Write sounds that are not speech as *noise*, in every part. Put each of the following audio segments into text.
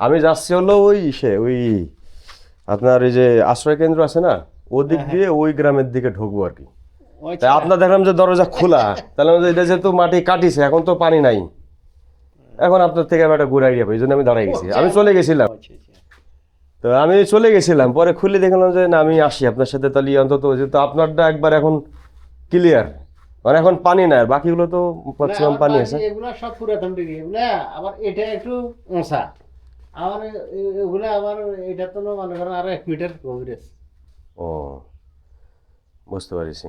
আমি যাচ্ছি হলো ওই সে ওই আপনার এই যে আশ্রয় কেন্দ্র আছে না? ওদিক দিয়ে ওই গ্রামের দিকে ঢুকবো আর কি। তাই আপনার দেখলাম যে দরজা খোলা তাহলে এটা যেহেতু মাটি কাটিছে এখন তো পানি নাই। এখন আপনার থেকে আমি একটা গুড আইডিয়া পাই এই জন্য আমি দাঁড়াই গেছি। আমি চলে গেছিলাম। আচ্ছা, আচ্ছা। তো আমি চলে গেছিলাম পরে খুলে দেখলাম যে না আমি আসি আপনার সাথে তাহলে অন্তত যেহেতু আপনারটা একবার এখন ক্লিয়ার মানে এখন পানি নাই আর বাকিগুলো তো ম্যাক্সিমাম পানি আছে। এগুলা সব পুরাতন এগুলা আবার এটা একটু উঁচা এ- এগুলা আবার এটা তো মনে করেন আরও এক মিটার গভীর আছে। ও বুঝতে পারিছি।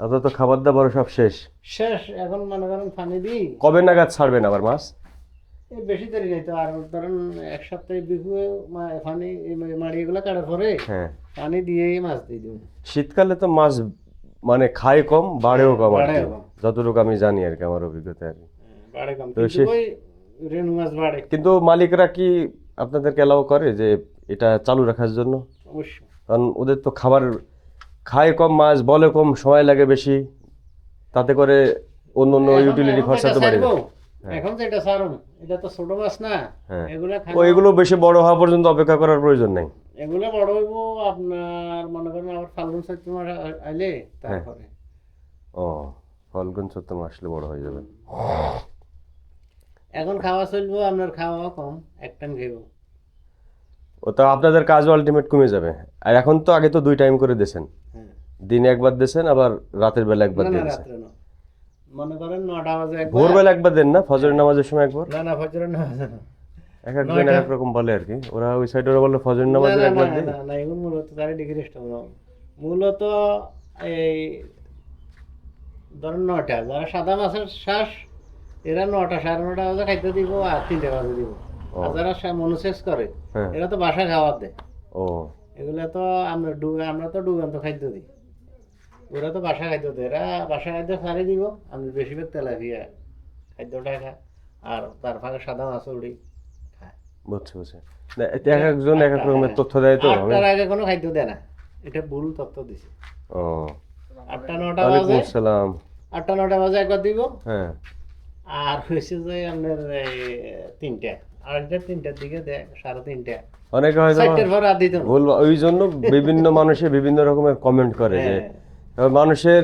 আপনার তো খাবার দাবার সব শেষ? শেষ এখন মনে করেন পানি দিই। কবে নাগাদ ছাড়বেন আবার মাছ? এই বেশি দেরি নাই তো আর ধরেন এক সপ্তাহে বিহু পানি মাড়ি এগুলা কাটার পরে হ্যাঁ। পানি দিয়েই মাছ দিয়ে দিব। শীতকালে তো মাছ মানে খায় কম বাড়েও কম আর যতটুকু আমি জানি আর কি আমার অভিজ্ঞতা আর কি। বাড়ে কম। তো রেণু মাছ বাড়ে। কিন্তু মালিকরা কি আপনাদেরকে অ্যালাউ করে যে এটা চালু রাখার জন্য? অবশ্যই। কারণ ওদের তো খাবার খায় কম মাছ বলে কম সময় লাগে বেশি। তাতে করে অন্য অন্য ইউটিলিটি খরচা তো বাড়ে এখন তো এটা সারম এটা তো ছোট মাছ না। হ্যাঁ। এগুলা ও এগুলো বেশি বড় হওয়া পর্যন্ত অপেক্ষা করার প্রয়োজন নাই। এগুলো বড় হইব আপনার মনে করেন আবার ফাল্গুন চৈত্র মাস আইলে হ্যাঁ। তারপরে। ও ফলগুন সত্য আসলে বড় হয়ে যাবে। এখন খাওয়া চলবো আপনার খাওয়া কম এক টাইম খাইব। ও তো আপনাদের কাজ আলটিমেট কমে যাবে। আর এখন তো আগে তো দুই টাইম করে দিয়েছেন। হ্যাঁ। দিনে একবার দিয়েছেন আবার রাতের বেলা একবার না না দিয়েছেন। মনে করেন নটা বাজে একবার। ভোরবেলা একবার দেন না ফজরের নামাজের সময় একবার। না না ফজর না না। এক একজন এক এক রকম বলে আর কি। ওরা ওই সাইডে ওরা বলে ফজরের নামাজের না, একবার না, দেয় না, না, এগুলো মূলত তার ডিগ্রি মূলত এই ধরেন নটা যারা সাদা মাছের শ্বাস এরা নটা সাড়ে নটা বাজে খাইতে দিব আর তিনটে বাজে দিব। আর যারা মনোসেক্স করে হ্যাঁ। এরা তো বাসায় খাবার দেয়। ও। এগুলা তো আমরা ডুবে আমরা তো ডুবান্ত খাদ্য দিই। ওরা তো বাসা খাদ্য দেয়। এরা বাসা খাদ্য সারি দিব। আমি বেশিরভাগ তেলাপিয়া খাদ্যটা খায় আর তার ফাঁকে সাদা মাছ উড়ি খায়। বুঝছি বুঝছি। এক একজন এক এক রকমের তথ্য দেয় তো আটটার আগে কোনো খাদ্য দেয় না। এটা ভুল তথ্য দিছে। ও। আটটা নটা বাজে। আটটা নটা বাজে একবার দিব। হ্যাঁ। আর হয়েছে যে আপনার তিনটা আড়াইটা তিনটার দিকে দেয় সাড়ে তিনটা। অনেকে হয়তো। ভুল ওই জন্য বিভিন্ন *laughs* মানুষে বিভিন্ন রকমের কমেন্ট করে যে হ্যাঁ। মানুষের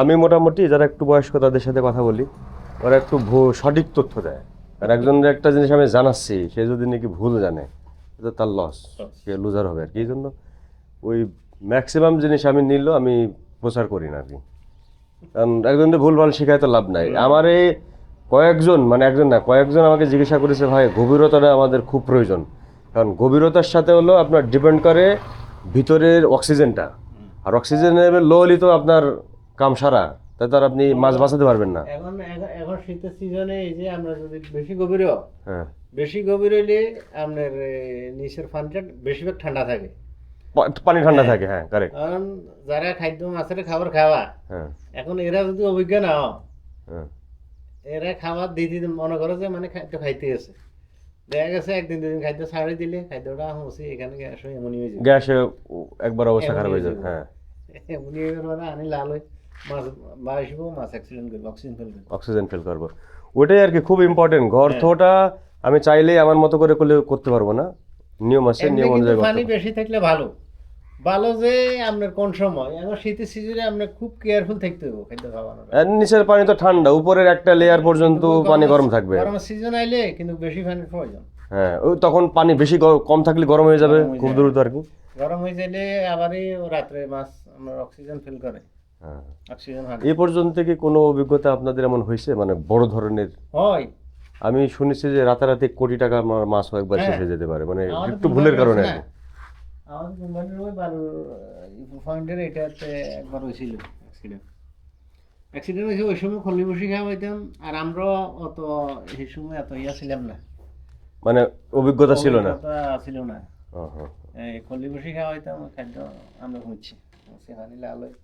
আমি মোটামুটি যারা একটু বয়স্ক তাদের সাথে কথা বলি ওরা একটু সঠিক তথ্য দেয়। আর একজনের একটা জিনিস আমি জানাচ্ছি সে যদি নাকি ভুল জানে তার লস সে লুজার হবে আর কি। এই জন্য ওই ম্যাক্সিমাম জিনিস আমি নিলেও আমি প্রচার করি না আর কি। কারণ একজনকে ভুল ভালো শেখায় তো লাভ নাই। আমার এই কয়েকজন মানে একজন না কয়েকজন আমাকে জিজ্ঞাসা করেছে ভাই গভীরতাটা আমাদের খুব প্রয়োজন। কারণ গভীরতার সাথে হলো আপনার ডিপেন্ড করে ভিতরের অক্সিজেনটা আর অক্সিজেন লেভেল লো হলে তো আপনার কাম সারা তাই তো আর আপনি মাছ বাঁচাতে পারবেন না। এখন এখন- শীতের সিজনে এই যে আমরা যদি বেশি গভীর হ্যাঁ। বেশি গভীর হইলে আপনার নিচের ফানটা বেশিরভাগ ঠান্ডা থাকে। পানি ঠান্ডা থাকে হ্যাঁ কারেক্ট কারণ যারা খাদ্য মাছের খাবার খাওয়া হ্যাঁ। এখন এরা যদি অভিজ্ঞ না হয়, হ্যাঁ। এরা খাবার দিতে মনে করে যে মানে খাদ্য খাইতে আছে দেখা গেছে একদিন দুদিন খাদ্য ছাড়ি দিলে খাদ্যটা হচ্ছে এখানে গ্যাস হয়ে এমনই হয়ে যাবে। গ্যাসে একবার অবস্থা খারাপ হয়ে যাবে হ্যাঁ। এমনই হয়ে যাবে মানে আনি লাল হয়ে মাছ বাসব মাছ অ্যাক্সিডেন্ট করবে অক্সিজেন ফেলবে অক্সিজেন ফিল করব। ওটাই আর কি খুব ইম্পর্টেন্ট ঘর থোটা আমি চাইলেই আমার মতো করে করলে করতে পারব না। নিয়ম আছে নিয়ম অনুযায়ী পানি বেশি থাকলে ভালো। ভালো যে আপনার কোন সময় এখন শীতের সিজনে আপনার খুব কেয়ারফুল থাকতে হবে খাদ্য খাওয়ানোর। নিচের পানি তো ঠান্ডা উপরের একটা লেয়ার পর্যন্ত পানি গরম থাকবে। গরম সিজন আইলে কিন্তু বেশি পানির প্রয়োজন। হ্যাঁ ওই তখন পানি বেশি কম থাকলে গরম হয়ে যাবে খুব দ্রুত আর কি। গরম হয়ে যাইলে আবারই রাত্রে মাছ আপনার অক্সিজেন ফিল করে। হ্যাঁ। অক্সিজেন হাঁটে। এই পর্যন্ত কি কোনো অভিজ্ঞতা আপনাদের এমন হয়েছে? মানে বড় ধরনের? হয়। আমি শুনেছি যে রাতারাতি কোটি টাকা আমার মাছ একবার শেষ হ্যাঁ। হয়ে যেতে পারে মানে একটু ভুলের কারণে আর কি। আমাদের কোম্পানির ওই বালুর পয়েন্টের এটাতে একবার হয়েছিল অ্যাক্সিডেন্ট অ্যাক্সিডেন্ট হয়েছে ওই সময় খলি বসি খাওয়া হইতাম আর আমরা অত সেই সময় এত ইয়া ছিলাম না। মানে অভিজ্ঞতা ছিল না? ছিল না। খলি বসি খাওয়া হইতাম খাদ্য আমরা হচ্ছি সেখানে লাল হয়ে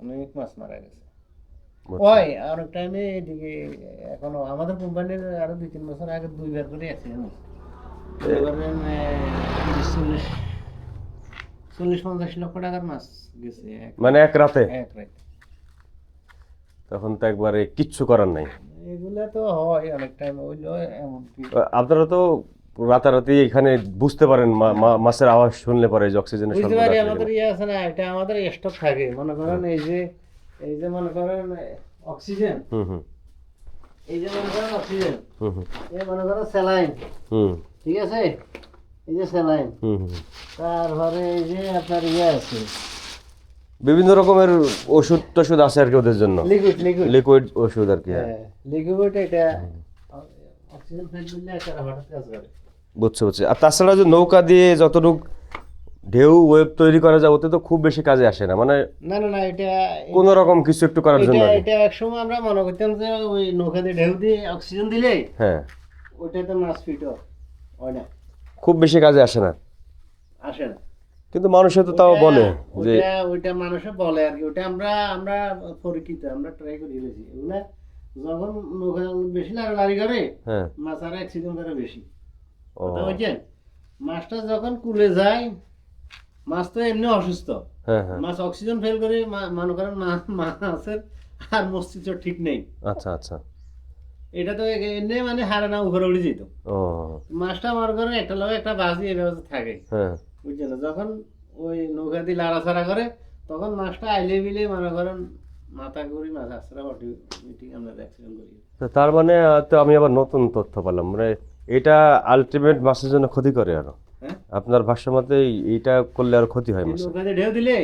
অনেক মাছ মারা গেছে। ওই অনেক টাইমে এদিকে এখনও আমাদের কোম্পানির আরও দুই তিন বছর আগে দুইবার করে অ্যাক্সিডেন্ট চল্লিশ চল্লিশ পঞ্চাশ লক্ষ টাকার মাছ গেছে মানে এক রাতে? এক রাতে। তখন তো একবারে কিচ্ছু করার নাই। এগুলা তো হয় অনেক টাইম হইল এমনকি আপনারা তো রাতারাতি এখানে বুঝতে পারেন মাছের আওয়াজ শুনলে পরে যে অক্সিজেনের বুঝতে পারি আমাদের ইয়ে আছে না এটা আমাদের স্টক থাকে। মনে করেন এই যে এই যে মনে করেন অক্সিজেন হুম হুম। এই যে মনে করেন অক্সিজেন হুম হুম। এই মনে করেন স্যালাইন হুম। ঠিক আছে? এই যে স্যালাইন তারপরে এই যে আপনার ইয়ে আছে। বিভিন্ন রকমের ওষুধ টষুধ আছে আর কি ওদের জন্য। লিকুইড লিকুইড লিকুইড ওষুধ আর কি হ্যাঁ। হ্যাঁ লিকুইড এটা অক্সিজেন ফেল করলে একটা হঠাৎ কাজ করে। বুঝছি বুঝছি। আর তাছাড়া যে নৌকা দিয়ে যতটুক ঢেউ ওয়েব তৈরি করা যায় ওতে তো খুব বেশি কাজে আসে না। মানে না না না এটা কোন রকম কিছু একটু করার জন্য এটা আর কি। এটা একসময় আমরা মনে করতাম যে ওই নৌকা দিয়ে ঢেউ দিয়ে অক্সিজেন দিলে হ্যাঁ। ওইটাতে মাছ ফিট হয় না। খুব বেশি কাজে আসে না। আসে না। কিন্তু মানুষে তো তাও বলে যে ওইটা মানুষে বলে আর কি। ওইটা আমরা আমরা পরিচিত আমরা ট্রাই করে দিয়েছি এগুলা যখন বেশি লাড়ালাড়ি করে হ্যাঁ। মাছ আর অ্যাক্সিডেন্ট করে বেশি। ও। কথা বুঝছেন মাছটা যখন কুলে যায় মাছ তো এমনি অসুস্থ। হ্যাঁ হ্যাঁ। মাছ অক্সিজেন ফেল করে মনে করেন মাছের আর মস্তিষ্ক ঠিক নেই। আচ্ছা আচ্ছা। এটা তো এমনি মানে হারে না উপরে উঠে যেত। ও। মাছটা মনে করেন একটা লোক একটা বাজি ব্যবস্থা থাকে। হ্যাঁ। বুঝছেন যখন ওই নৌকা দিয়ে লাড়াছাড়া করে তখন মাছটা আইলে বিলে মনে করেন মাথা ঘুরি মাছ আসরা অটোমেটিক আমরা অ্যাক্সিডেন্ট করি। তো তার মানে তো আমি আবার নতুন তথ্য পেলাম। মানে এটা আলটিমেট মাছের জন্য ক্ষতি করে আরও। হ্যাঁ? আপনার ভাষ্য মতে এইটা করলে আর ক্ষতি হয় মাছের। ঢেউ দিলে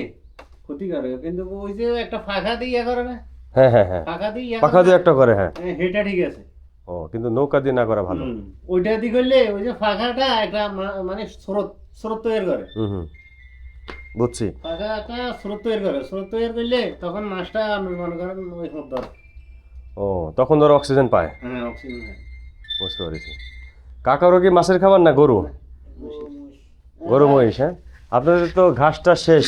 ক্ষতি করে কিন্তু ওই যে একটা ফাঁকা দিয়ে ইয়ে করে না? হ্যাঁ হ্যাঁ হ্যাঁ। ফাঁকা দিয়ে পাখা দিয়ে একটা করে হ্যাঁ। হ্যাঁ, সেটা ঠিক আছে। ও কিন্তু নৌকা দিয়ে না করা ভালো। ওইটা দিয়ে করলে ওই যে ফাঁকাটা একটা মা- মানে স্রোত স্রোত তৈরি করে। হুম হুম। বুঝছি। ফাঁকাটা স্রোত তৈরি করে। স্রোত তৈরি করলে তখন মাছটা মনে করেন ওই ধর। ও তখন ধরো অক্সিজেন পায়। হ্যাঁ অক্সিজেন হয় বুঝতে পেরেছি। কাকারও কি মাছের খাবার না গরু? গরু মহিষ হ্যাঁ। আপনাদের তো ঘাসটা শেষ?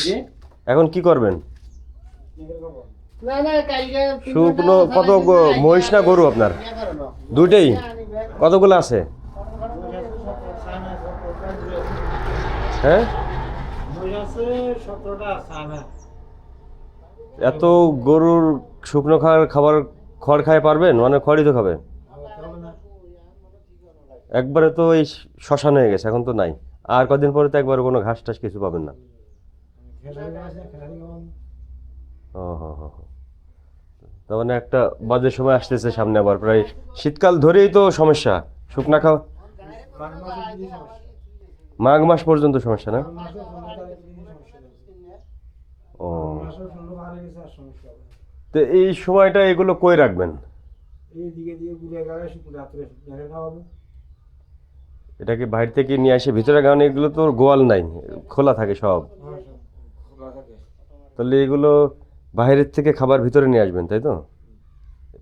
এখন কি করবেন? শুকনো কত মহিষ না গরু আপনার? আনিবেন। কতগুলো আছে? হ্যাঁ? এত গরুর শুকনো খাওয়ার খাবার খড় খায় পারবেন? মানে খড়ই তো খাবে একবারে তো এই শ্মশান হয়ে গেছে, এখন তো নাই। আর কদিন পরে তো একবারে কোনো ঘাস টাস কিছু পাবেন না। ও হো হো। তার মানে একটা বাজে সময় আসতেছে সামনে আবার প্রায় শীতকাল ধরেই তো সমস্যা। শুকনা খাওয়া? মাঘ মাস পর্যন্ত সমস্যা না? ও। তো এই সময়টা এগুলো কই রাখবেন? এইদিকে দিয়ে ঘুরে গেলে শুধু রাত্রে দেখে খাওয়াবো এটা কি বাইরে থেকে নিয়ে আসে? ভিতরে কারণে এগুলো তো গোয়াল নাই খোলা থাকে সব। হ্যাঁ তাহলে এগুলো বাইরের থেকে খাবার ভিতরে নিয়ে আসবেন তাই তো?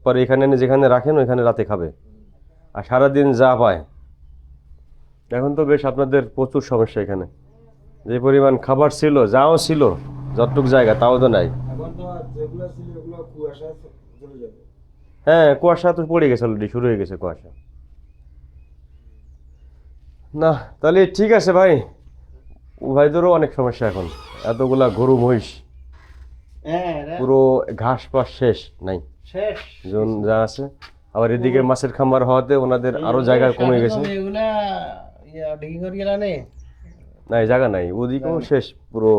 পরে এখানে এনে যেখানে রাখেন ওইখানে রাতে খাবে। আর সারাদিন যা পায়। এখন তো বেশ আপনাদের প্রচুর সমস্যা এখানে। যে পরিমাণ খাবার ছিল যাও ছিল যতটুক জায়গা তাও তো নাই। হ্যাঁ কুয়াশা তো পড়ে গেছে অলরেডি শুরু হয়ে গেছে কুয়াশা। না তাহলে ঠিক আছে ভাই। ভাইদেরও অনেক সমস্যা এখন। এতগুলা গরু মহিষ। পুরো ঘাস পাস শেষ নাই। শেষ। জন যা আছে। আবার এদিকে মাছের খামার হওয়াতে ওনাদের আরও জায়গা কমে গেছে। না জায়গা নাই। ওদিকেও শেষ পুরো